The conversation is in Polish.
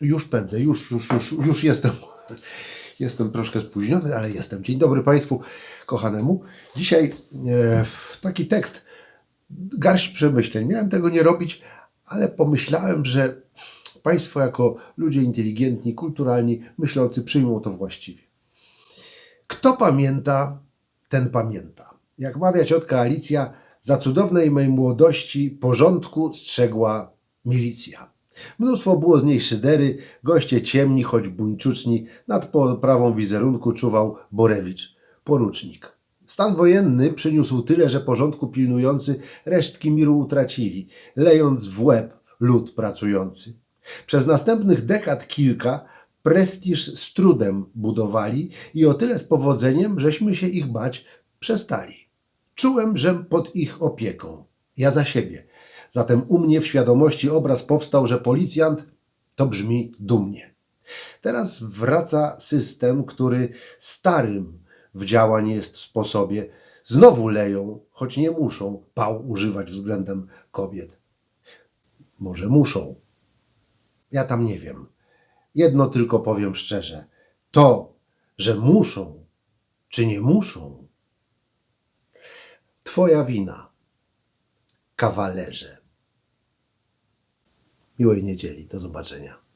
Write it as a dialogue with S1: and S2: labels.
S1: Już pędzę, już, już, już, już jestem. Jestem troszkę spóźniony, ale jestem. Dzień dobry Państwu kochanemu. Dzisiaj e, taki tekst, garść przemyśleń. Miałem tego nie robić, ale pomyślałem, że Państwo jako ludzie inteligentni, kulturalni, myślący przyjmą to właściwie. Kto pamięta, ten pamięta. Jak mawia ciotka Alicja, za cudownej mej młodości porządku strzegła milicja. Mnóstwo było z niej szydery, goście ciemni, choć buńczuczni, nad poprawą wizerunku czuwał Borewicz, porucznik. Stan wojenny przyniósł tyle, że porządku pilnujący resztki miru utracili, lejąc w łeb lud pracujący. Przez następnych dekad kilka prestiż z trudem budowali i o tyle z powodzeniem, żeśmy się ich bać przestali. Czułem, że pod ich opieką. Ja za siebie. Zatem u mnie w świadomości obraz powstał, że policjant to brzmi dumnie. Teraz wraca system, który starym w działań jest sposobie. Znowu leją, choć nie muszą pał używać względem kobiet. Może muszą. Ja tam nie wiem. Jedno tylko powiem szczerze. To, że muszą, czy nie muszą, Twoja wina, kawalerze. Miłej niedzieli. Do zobaczenia.